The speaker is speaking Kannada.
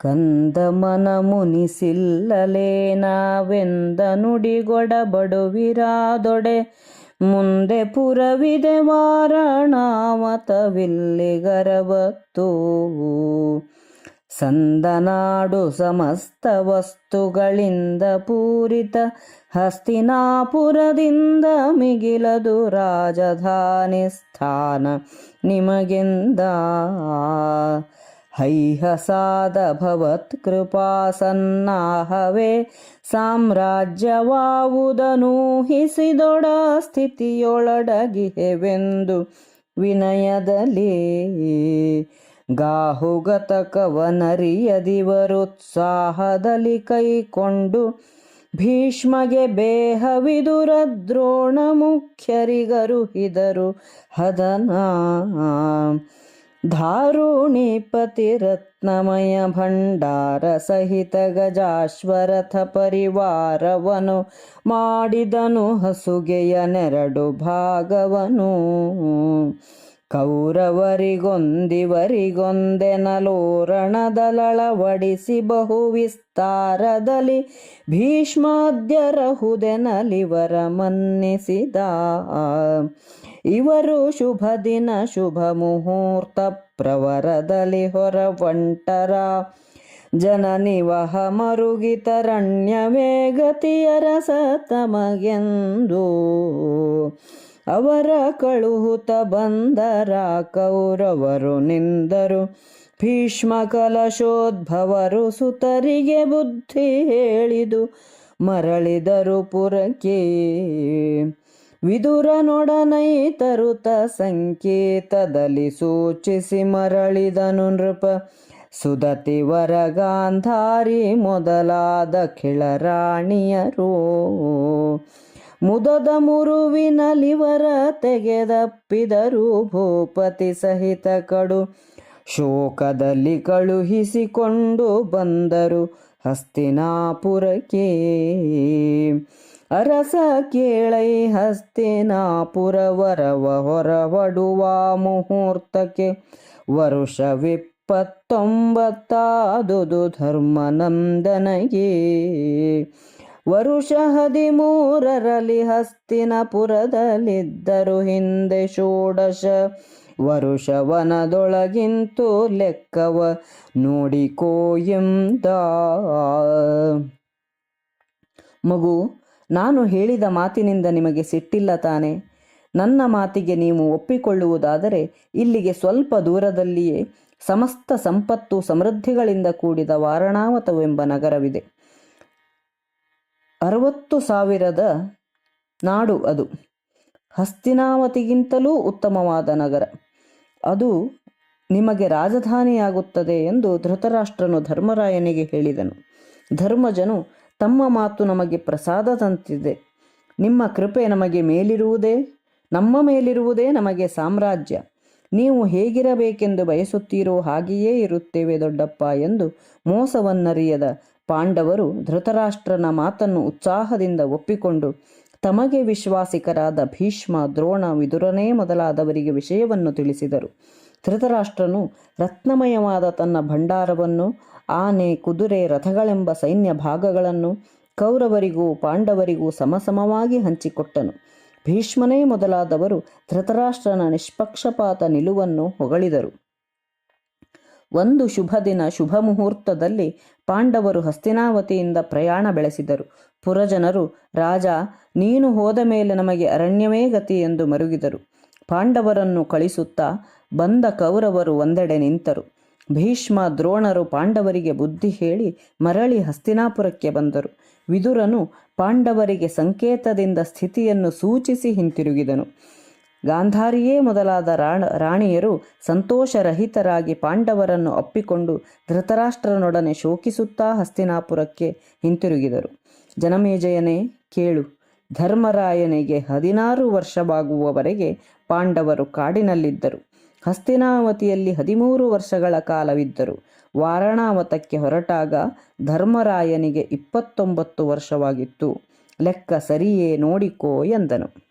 ಕಂದಮನ ಮುನಿಸಿಲ್ಲಲೇನಾವೆಂದ ನುಡಿಗೊಡಬಡುವಿರಾದೊಡೆ. ಮುಂದೆ ಪುರವಿದೆ ವಾರಣಾವತವಿಲ್ಲಿಗರವತ್ತು ಸಂದನಾಡು ಸಮಸ್ತ ವಸ್ತುಗಳಿಂದ ಪೂರಿತ ಹಸ್ತಿನಾಪುರದಿಂದ ಮಿಗಿಲದು ರಾಜಧಾನಿ ಸ್ಥಾನ ನಿಮಗೆಂದ. ಹೈಹಸಾದ ಭವತ್ಕೃಪಾ ಸನ್ನಾಹವೇ. ಸಾಮ್ರಾಜ್ಯವಾವುದನೂಹಿಸಿದೊಡ ಸ್ಥಿತಿಯೊಳಡಗಿಹೆವೆಂದು ವಿನಯದಲ್ಲಿ ಗಾಹುಗತಕವನರಿಯದಿವರುತ್ಸಾಹದಲ್ಲಿ ಕೈಕೊಂಡು ಭೀಷ್ಮಗೆ ಬೇಹವಿದುರ ದ್ರೋಣ ಮುಖ್ಯರಿಗರು ಹಿದರು ಹದನ. ಧಾರುಣಿಪತಿ ರತ್ನಮಯ ಭಂಡಾರ ಸಹಿತ ಗಜಾಶ್ವರಥ ಪರಿವಾರವನು ಮಾಡಿದನು ಹಸುಗೆಯ ನೆರಡು ಭಾಗವನು. ಕೌರವರಿಗೊಂದಿವರಿಗೊಂದೆನಲೋರಣದಲಳವಡಿಸಿ ಬಹು ವಿಸ್ತಾರದಲ್ಲಿ ಭೀಷ್ಮಾದ್ಯರಹುದೆನಲಿವರ ಮನ್ನಿಸಿದ ಇವರು ಶುಭ ದಿನ ಶುಭ ಮುಹೂರ್ತ ಪ್ರವರದಲ್ಲಿ ಹೊರ ಒಂಟರ ಜನನಿವಹ ಮರುಗಿತರಣ್ಯ ವೇಗತಿಯರಸ ತಮಗೆಂದು. ಅವರ ಕಳುಹುತ ಬಂದರ ಕೌರವರು ನಿಂದರು. ಭೀಷ್ಮ ಕಲಶೋದ್ಭವರು ಸುತರಿಗೆ ಬುದ್ಧಿ ಹೇಳಿದು ಮರಳಿದರು ಪುರಕ್ಕೆ. ವಿದುರನೊಡನೈತರುತ ಸಂಕೇತದಲ್ಲಿ ಸೂಚಿಸಿ ಮರಳಿದನು ನೃಪ. ಸುದತಿ ವರಗಾಂಧಾರಿ ಮೊದಲಾದ ಖಿಳರಾಣಿಯರು ಮುದದ ಮುರುವಿನಲಿವರ ತೆಗೆದಪ್ಪಿದರು ಭೂಪತಿ ಸಹಿತ ಕಡು. ಶೋಕದಲ್ಲಿ ಕಳುಹಿಸಿಕೊಂಡು ಬಂದರು ಹಸ್ತಿನಾಪುರಕ್ಕೆ. ಅರಸ ಕೇಳೈ ಹಸ್ತಿನಾಪುರ ವರವ ಹೊರವಡುವ ಮುಹೂರ್ತಕ್ಕೆ. ವರುಷವಿಪ್ಪತ್ತೊಂಬತ್ತಾದುದು ಧರ್ಮನಂದನಗೆ. ವರುಷ ಹದಿಮೂರರಲ್ಲಿ ಹಸ್ತಿನಪುರದಲ್ಲಿದ್ದರು. ಹಿಂದೆ ಷೋಡಶ ವರುಷವನದೊಳಗಿಂತೂ ಲೆಕ್ಕವ ನೋಡಿಕೋ ಎಂದ ಮಗು, ನಾನು ಹೇಳಿದ ಮಾತಿನಿಂದ ನಿಮಗೆ ಸಿಟ್ಟಿಲ್ಲ ತಾನೆ. ನನ್ನ ಮಾತಿಗೆ ನೀವು ಒಪ್ಪಿಕೊಳ್ಳುವುದಾದರೆ ಇಲ್ಲಿಗೆ ಸ್ವಲ್ಪ ದೂರದಲ್ಲಿಯೇ ಸಮಸ್ತ ಸಂಪತ್ತು ಸಮೃದ್ಧಿಗಳಿಂದ ಕೂಡಿದ ವಾರಣಾವತವೆಂಬ ನಗರವಿದೆ. ಅರವತ್ತು ಸಾವಿರದ ನಾಡು ಅದು. ಹಸ್ತಿನಾವತಿಗಿಂತಲೂ ಉತ್ತಮವಾದ ನಗರ. ಅದು ನಿಮಗೆ ರಾಜಧಾನಿಯಾಗುತ್ತದೆ ಎಂದು ಧೃತರಾಷ್ಟ್ರನು ಧರ್ಮರಾಯನಿಗೆ ಹೇಳಿದನು. ಧರ್ಮಜನು ತಮ್ಮ ಮಾತು ನಮಗೆ ಪ್ರಸಾದ ತಂತಿದೆ. ನಿಮ್ಮ ಕೃಪೆ ನಮಗೆ ಮೇಲಿರುವುದೇ, ನಮ್ಮ ಮೇಲಿರುವುದೇ ನಮಗೆ ಸಾಮ್ರಾಜ್ಯ. ನೀವು ಹೇಗಿರಬೇಕೆಂದು ಬಯಸುತ್ತೀರೋ ಹಾಗೆಯೇ ಇರುತ್ತೇವೆ ದೊಡ್ಡಪ್ಪ ಎಂದು ಮೋಸವನ್ನರಿಯದ ಪಾಂಡವರು ಧೃತರಾಷ್ಟ್ರನ ಮಾತನ್ನು ಉತ್ಸಾಹದಿಂದ ಒಪ್ಪಿಕೊಂಡು ತಮಗೆ ವಿಶ್ವಾಸಿಕರಾದ ಭೀಷ್ಮ, ದ್ರೋಣ, ವಿದುರನೇ ಮೊದಲಾದವರಿಗೆ ವಿಷಯವನ್ನು ತಿಳಿಸಿದರು. ಧೃತರಾಷ್ಟ್ರನು ರತ್ನಮಯವಾದ ತನ್ನ ಭಂಡಾರವನ್ನು, ಆನೆ, ಕುದುರೆ, ರಥಗಳೆಂಬ ಸೈನ್ಯ ಭಾಗಗಳನ್ನು ಕೌರವರಿಗೂ ಪಾಂಡವರಿಗೂ ಸಮಸಮವಾಗಿ ಹಂಚಿಕೊಟ್ಟನು. ಭೀಷ್ಮನೇ ಮೊದಲಾದವರು ಧೃತರಾಷ್ಟ್ರನ ನಿಷ್ಪಕ್ಷಪಾತ ನಿಲುವನ್ನು ಹೊಗಳಿದರು. ಒಂದು ಶುಭ ದಿನ ಶುಭ ಮುಹೂರ್ತದಲ್ಲಿ ಪಾಂಡವರು ಹಸ್ತಿನಾವತಿಯಿಂದ ಪ್ರಯಾಣ ಬೆಳೆಸಿದರು. ಪುರಜನರು, ರಾಜ, ನೀನು ಹೋದ ಮೇಲೆ ನಮಗೆ ಅರಣ್ಯವೇ ಗತಿ ಎಂದು ಮರುಗಿದರು. ಪಾಂಡವರನ್ನು ಕಳಿಸುತ್ತಾ ಬಂದ ಕೌರವರು ಒಂದೆಡೆ ನಿಂತರು. ಭೀಷ್ಮ ದ್ರೋಣರು ಪಾಂಡವರಿಗೆ ಬುದ್ಧಿ ಹೇಳಿ ಮರಳಿ ಹಸ್ತಿನಾಪುರಕ್ಕೆ ಬಂದರು. ವಿದುರನು ಪಾಂಡವರಿಗೆ ಸಂಕೇತದಿಂದ ಸ್ಥಿತಿಯನ್ನು ಸೂಚಿಸಿ ಹಿಂತಿರುಗಿದನು. ಗಾಂಧಾರಿಯೇ ಮೊದಲಾದ ರಾಣ, ರಾಣಿಯರು ಸಂತೋಷರಹಿತರಾಗಿ ಪಾಂಡವರನ್ನು ಅಪ್ಪಿಕೊಂಡು ಧೃತರಾಷ್ಟ್ರನೊಡನೆ ಶೋಕಿಸುತ್ತಾ ಹಸ್ತಿನಾಪುರಕ್ಕೆ ಹಿಂತಿರುಗಿದರು. ಜನಮೇಜಯನೇ ಕೇಳು, ಧರ್ಮರಾಯನಿಗೆ ಹದಿನಾರು ವರ್ಷವಾಗುವವರೆಗೆ ಪಾಂಡವರು ಕಾಡಿನಲ್ಲಿದ್ದರು. ಹಸ್ತಿನಾವತಿಯಲ್ಲಿ ಹದಿಮೂರು ವರ್ಷಗಳ ಕಾಲವಿದ್ದರು. ವಾರಣಾವತಕ್ಕೆ ಹೊರಟಾಗ ಧರ್ಮರಾಯನಿಗೆ ಇಪ್ಪತ್ತೊಂಬತ್ತು ವರ್ಷವಾಗಿತ್ತು. ಲೆಕ್ಕ ಸರಿಯೇ ನೋಡಿಕೋ ಎಂದನು.